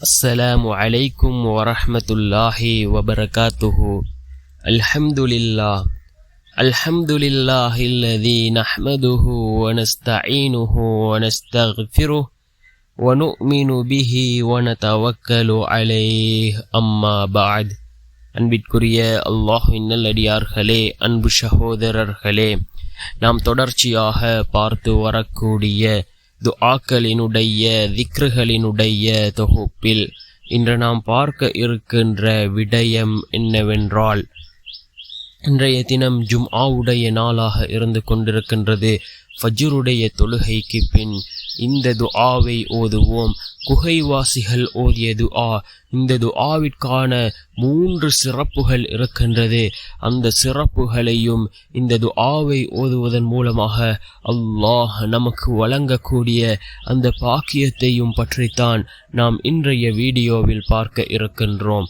السلام عليكم ورحمة الله وبركاته الحمد لله الحمد لله الذي نحمده ونستعينه ونستغفره ونؤمن به ونتوكل عليه أما بعد அன்பிற்குரிய அல்லாஹுவின் நல்லடியார்களே அன்பு சகோதரர்களே நாம் தொடர்ச்சியாக பார்த்து வரக்கூடிய துஆக்களினுடைய திக்ருகளினுடைய தொகுப்பில் இன்று நாம் பார்க்க இருக்கின்ற விடயம் என்னவென்றால் இன்றைய தினம் ஜும் ஆவுடைய நாளாக இருந்து கொண்டிருக்கின்றது. ஃபஜ்ருடைய தொழுகைக்கு பின் இந்த துஆவை ஓதுவோம். குகைவாசிகள் ஓதிய துஆ இந்த துஆவிற்கான மூன்று சிறப்புகள் இருக்கின்றது. அந்த சிறப்புகளையும் இந்த துஆவை ஓதுவதன் மூலமாக அல்லாஹ் நமக்கு வழங்கக்கூடிய அந்த பாக்கியத்தையும் பற்றித்தான் நாம் இன்றைய வீடியோவில் பார்க்க இருக்கின்றோம்.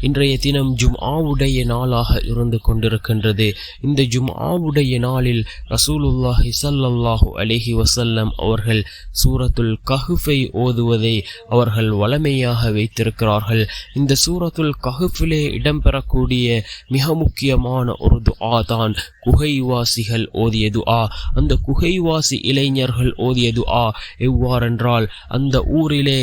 இன்றைய தினம் ஜும் ஆவுடைய நாளாக இருந்து கொண்டிருக்கின்றது. இந்த ஜும் ஆவுடைய நாளில் ரசூலுல்லாஹி ஸல்லல்லாஹு அலிஹி வசல்லம் அவர்கள் சூரத்துல் கஹுஃபை ஓதுவதை அவர்கள் வளமையாக வைத்திருக்கிறார்கள். இந்த சூரத்துல் கஹுஃபிலே இடம்பெறக்கூடிய மிக முக்கியமான ஒரு துஆ தான் குகைவாசிகள் ஓதிய துஆ. அந்த குகைவாசி இளைஞர்கள் ஓதிய துஆ எவ்வாறென்றால் அந்த ஊரிலே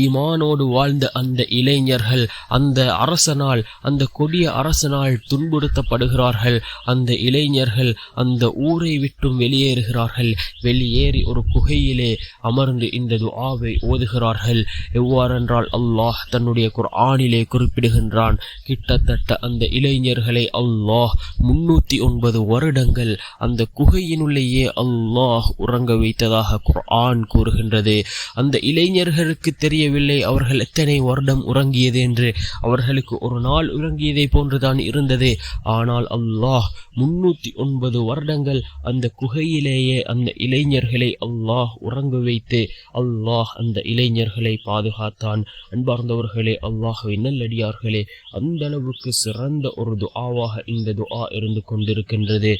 ஈமானோடு வாழ்ந்த அந்த இளைஞர்கள் அந்த அரசனால் அந்த கொடிய அரசனால் துன்புறுத்தப்படுகிறார்கள். அந்த இளைஞர்கள் அந்த ஊரை விட்டும் வெளியேறுகிறார்கள். வெளியேறி ஒரு குகையிலே அமர்ந்து இந்த துஆவை ஓதுகிறார்கள். எவ்வாறென்றால் அல்லாஹ் தன்னுடைய குர்ஆனிலே குறிப்பிடுகின்றான் கிட்டத்தட்ட அந்த இளைஞர்களை அல்லாஹ் முன்னூத்தி ஒன்பது வருடங்கள் அந்த குகையினுள்ளேயே அல்லாஹ் உறங்க வைத்ததாக குர்ஆன் கூறுகின்றது. அந்த இளைஞர்களுக்கு தெரியவில்லை. அவர்கள் எத்தனை வருடம் உறங்கியது என்று அவர்களுக்கு ஒரு நாள் உறங்கியதை போன்றுதான் இருந்தது. ஆனால் அல்லாஹ் முன்னூத்தி ஒன்பது வருடங்கள் அந்த குகையிலேயே அந்த இளைஞர்களை அல்லாஹ் உறங்க வைத்து அல்லாஹ் அந்த இளைஞர்களை பாதுகாத்தான். அன்பார்ந்தவர்களே அல்லாஹுவை நல்லடியார்களே அந்த அளவுக்கு சிறந்த ஒரு துஆவாக இந்த துஆ இருந்து கொண்டிருக்கின்றது.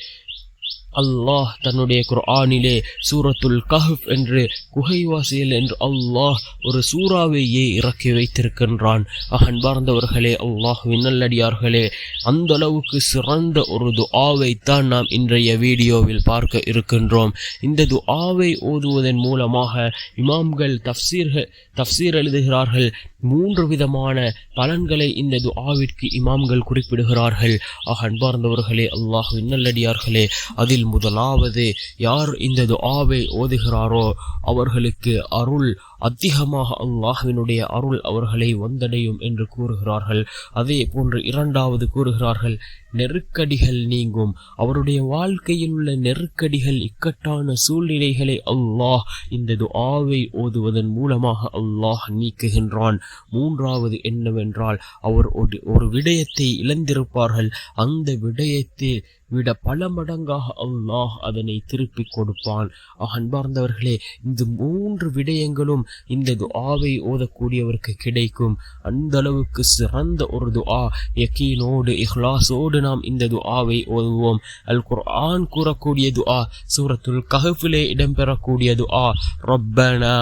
அல்லாஹ் தன்னுடைய குர்ஆனிலே சூரத்துல் கஹப் என்று குகைவாசியல் என்று அல்லாஹ் ஒரு சூறாவையே இறக்கி வைத்திருக்கின்றான். அன்பார்ந்தவர்களே அல்லாஹ் விண்ணல்லடியார்களே அந்த அளவுக்கு சிறந்த ஒரு துஆவைத்தான் நாம் இன்றைய வீடியோவில் பார்க்க இருக்கின்றோம். இந்த துஆவை ஓதுவதன் மூலமாக இமாம்கள் தஃப்சீர்கள் தஃப்சீர் எழுதுகிறார்கள் மூன்று விதமான பலன்களை இந்த துஆவிற்கு இமாம்கள் குறிப்பிடுகிறார்கள். ஆக அன்பார்ந்தவர்களே அல்லாஹ் இன்னல்லடியார்களே அதில் முதலாவது யார் இந்த துஆவை ஓதுகிறாரோ அவர்களுக்கு அருள் அதிகமாக அல்லாஹுவினுடைய அருள் அவர்களை வந்தடையும் என்று கூறுகிறார்கள். அதே போன்று இரண்டாவது கூறுகிறார்கள் நெருக்கடிகள் நீங்கும். அவருடைய வாழ்க்கையில் உள்ள நெருக்கடிகள் இக்கட்டான சூழ்நிலைகளை அல்லாஹ் இந்த ஆவை ஓதுவதன் மூலமாக அல்லாஹ் நீக்குகின்றான். மூன்றாவது என்னவென்றால் அவர் ஒரு ஒரு விடயத்தை இழந்திருப்பார்கள். அந்த விடயத்தில் விட பல மடங்காக அல்லாஹ் அதனை திருப்பி கொடுப்பான் அன்பார்ந்தவர்களே இந்த மூன்று விடயங்களும் இந்த துஆவை ஓதக்கூடியவருக்கு கிடைக்கும் அந்த அளவுக்கு சிறந்த ஒரு துஆ யக்கீனோடு இஹ்லாஸோடு நாம் இந்த துஆவை ஓதுவோம் அல் குர்ஆன் கூறக்கூடிய துஆ சூரத்துல் கஹஃபிலே இடம்பெறக்கூடிய துஆ ரப்பனா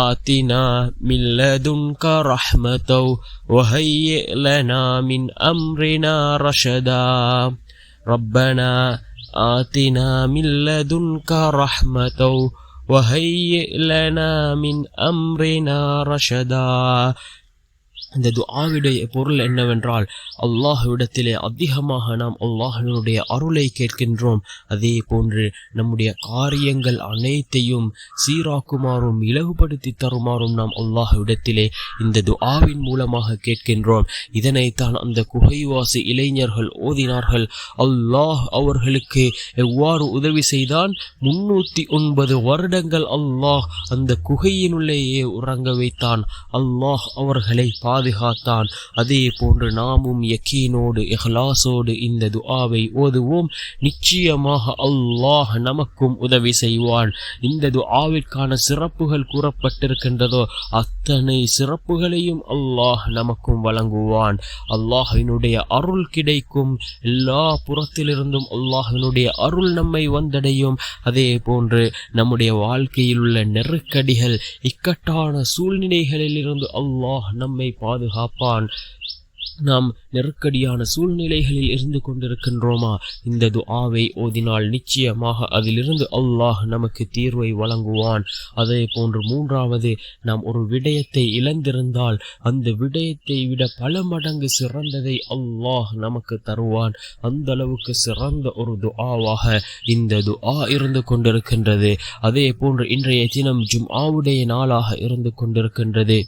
آتنا من لدنك رحمة وهيئ لنا من أمرنا رشدا ربنا آتنا من لدنك رحمة وهيئ لنا من أمرنا رشدا. இந்த துஆவிடைய பொருள் என்னவென்றால் அல்லாஹ்விடத்திலே அதிகமாக நாம் அல்லாஹனுடைய அருளை கேட்கின்றோம். அதே போன்று நம்முடைய காரியங்கள் அனைத்தையும் சீராக்குமாறும் இலகுபடுத்தி தருமாறும் நாம் அல்லாஹ்விடத்திலே இந்த துஆவின் மூலமாக கேட்கின்றோம். இதனைத்தான் அந்த குகைவாசி இளைஞர்கள் ஓதினார்கள். அல்லாஹ் அவர்களுக்கு எவ்வாறு உதவி செய்தான்? முன்னூற்றி ஒன்பது வருடங்கள் அல்லாஹ் அந்த குகையினுள்ளேயே உறங்க வைத்தான். அல்லாஹ் அவர்களை பாது பாதுகாத்தான். அதே போன்று நாமும் யக்கீனோடு இஹ்லாஸோடு இந்த துஆவை ஓதுவோம். நிச்சயமாக அல்லாஹ் நமக்கும் உதவி செய்வான். இந்த துஆவிற்கான சிறப்புகள் கூறப்பட்டிருக்கின்றதோ அத்தனை சிறப்புகளையும் அல்லாஹ் நமக்கும் வழங்குவான். அல்லாஹினுடைய அருள் கிடைக்கும். எல்லா புறத்திலிருந்தும் அல்லாஹினுடைய அருள் நம்மை வந்தடையும். அதே போன்று நம்முடைய வாழ்க்கையில் உள்ள நெருக்கடிகள் இக்கட்டான சூழ்நிலைகளிலிருந்து அல்லாஹ் நம்மை பா பாதுகாப்பான். நாம் நெருக்கடியான சூழ்நிலைகளில் இருந்து கொண்டிருக்கின்றோமா? இந்த துஆவை ஓதினால் நிச்சயமாக அதிலிருந்து அல்லாஹ் நமக்கு தீர்வை வழங்குவான். அதே போன்று மூன்றாவது நாம் ஒரு விடயத்தை இழந்திருந்தால் அந்த விடயத்தை விட பல மடங்கு சிறந்ததை அல்லாஹ் நமக்கு தருவான். அந்த அளவுக்கு சிறந்த ஒரு துஆவாக இந்த துஆ இருந்து கொண்டிருக்கின்றது. அதே போன்று இன்றைய தினம் ஜும் ஆவுடைய நாளாக இருந்து கொண்டிருக்கின்றது.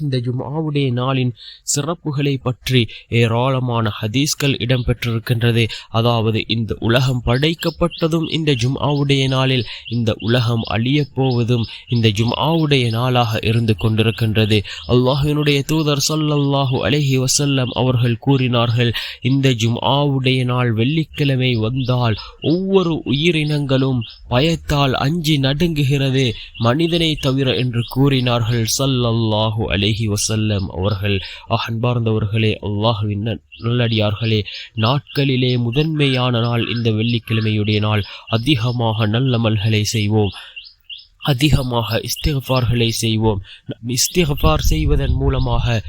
இந்த ஜுமாவுடைய நாளின் சிறப்புகளை பற்றி ஏராளமான ஹதீஸ்கள் இடம்பெற்றிருக்கின்றது. அதாவது இந்த உலகம் படைக்கப்பட்டதும் இந்த ஜும்ஆவுடைய நாளில் இந்த உலகம் அழியப் போவதும் இந்த ஜும்ஆவுடைய நாளாக இருந்து கொண்டிருக்கின்றது. அல்லாஹினுடைய தூதர் சல்லல்லாஹு அலஹி வசல்லம் அவர்கள் கூறினார்கள் இந்த ஜும்ஆவுடைய நாள் வெள்ளிக்கிழமை வந்தால் ஒவ்வொரு உயிரினங்களும் பயத்தால் அஞ்சி நடுங்குகிறது மனிதனை தவிர என்று கூறினார்கள் ஸல்லல்லாஹு அலேஹி வசல்லம் அவர்கள் அன்பார்ந்தவர்களே அல்லாஹுவின் நல்லடியார்களே நாட்களிலே முதன்மையான நாள் இந்த வெள்ளிக்கிழமையுடைய நாள். அதிகமாக நல்லமல்களை செய்வோம். அதிகமாக இஸ்திகஃபார்களை செய்வோம். இஸ்திகஃபார் செய்வதன் மூலமாக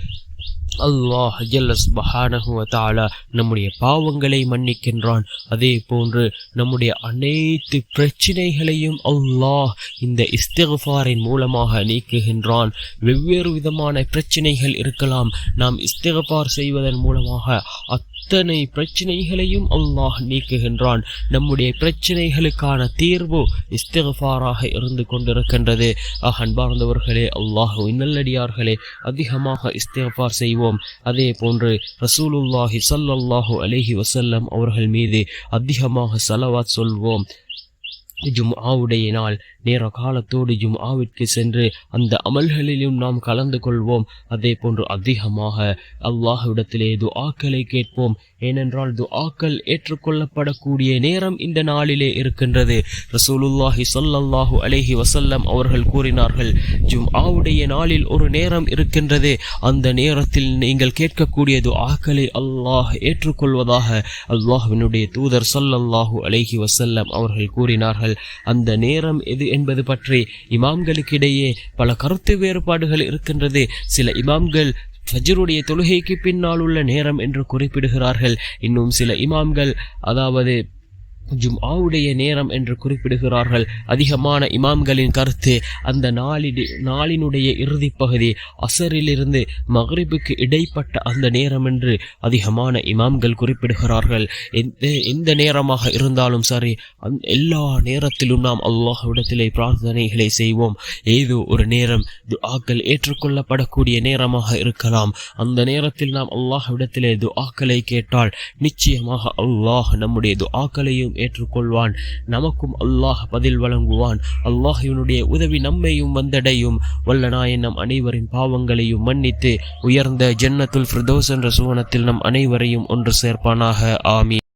அல்லாஹ் ஜல்ல நம்முடைய பாவங்களை மன்னிக்கின்றான். அதே போன்று நம்முடைய அனைத்து பிரச்சினைகளையும் அல்லாஹ் இந்த இஸ்திகஃபாரின் மூலமாக நீக்குகின்றான். வெவ்வேறு விதமான பிரச்சினைகள் இருக்கலாம். நாம் இஸ்திகஃபார் செய்வதன் மூலமாக அத்தனை பிரச்சினைகளையும் அல்லாஹ் நீக்குகின்றான். நம்முடைய பிரச்சினைகளுக்கான தீர்வு இஸ்திகஃபாராக இருந்து கொண்டிருக்கின்றது. ஆக, அன்பார்ந்தவர்களே அல்லாஹ் நல்லடியார்களே அதிகமாக இஸ்திகஃபார் செய்வோம். செய்வோம். அதே போன்று ரசூலுல்லாஹி சல்லாஹூ அலைஹி வசல்லம் அவர்கள் மீது அதிகமாக ஸலவாத் சொல்வோம். ஜும்ஆவுடைய நாள். நேர காலத்தோடு ஜும்ஆவிற்கு சென்று அந்த அமல்களிலும் நாம் கலந்து கொள்வோம். அதே போன்று அதிகமாக அல்லாஹ்விடத்திலே துஆக்களை கேட்போம். ஏனென்றால் துஆக்கள் ஏற்றுக்கொள்ளப்படக்கூடிய நேரம் இந்த நாளிலே இருக்கின்றது. ரசூலுல்லாஹி சொல்லல்லாஹு அலேஹி வசல்லம் அவர்கள் கூறினார்கள் ஜும்ஆவுடைய நாளில் ஒரு நேரம் இருக்கின்றது. அந்த நேரத்தில் நீங்கள் கேட்கக்கூடிய துஆக்களை அல்லாஹ் ஏற்றுக்கொள்வதாக அல்லாஹ்வினுடைய தூதர் சொல்லல்லாஹு அலேஹி வசல்லம் அவர்கள் கூறினார்கள். அந்த நேரம் எது என்பது பற்றி இமாம்களுக்கிடையே பல கருத்து வேறுபாடுகள் இருக்கின்றது. சில இமாம்கள் ஃபஜ்ருடைய தொழுகைக்கு பின்னால் உள்ள நேரம் என்று குறிப்பிடுகிறார்கள். இன்னும் சில இமாம்கள் அதாவது ஜும்ஆவுடைய நேரம் என்று குறிப்பிடுகிறார்கள். அதிகமான இமாம்களின் கருத்து அந்த நாளிடு நாளினுடைய இறுதி பகுதி அசரிலிருந்து மக்ரிபுக்கு இடைப்பட்ட அந்த நேரம் என்று அதிகமான இமாம்கள் குறிப்பிடுகிறார்கள். எந்த எந்த நேரமாக இருந்தாலும் சரி அந் எல்லா நேரத்திலும் நாம் அல்லாஹ்விடத்திலே பிரார்த்தனைகளை செய்வோம். ஏதோ ஒரு நேரம் துஆக்கள் ஏற்றுக்கொள்ளப்படக்கூடிய நேரமாக இருக்கலாம். அந்த நேரத்தில் நாம் அல்லாஹ்விடத்திலே துஆக்களை கேட்டால் நிச்சயமாக அல்லாஹ் நம்முடைய துஆக்களையும் ஏற்றுக்கொள்வான். நமக்கும் அல்லாஹ் பதில் வழங்குவான். அல்லாஹினுடைய உதவி நம்மையும் வந்தடையும். வல்ல நாயன் நம் அனைவரின் பாவங்களையும் மன்னித்து உயர்ந்த ஜன்னத்துல் ஃபிர்தௌஸ் என்ற சுவனத்தில் நம் அனைவரையும் ஒன்று சேர்ப்பானாக. ஆமீன்.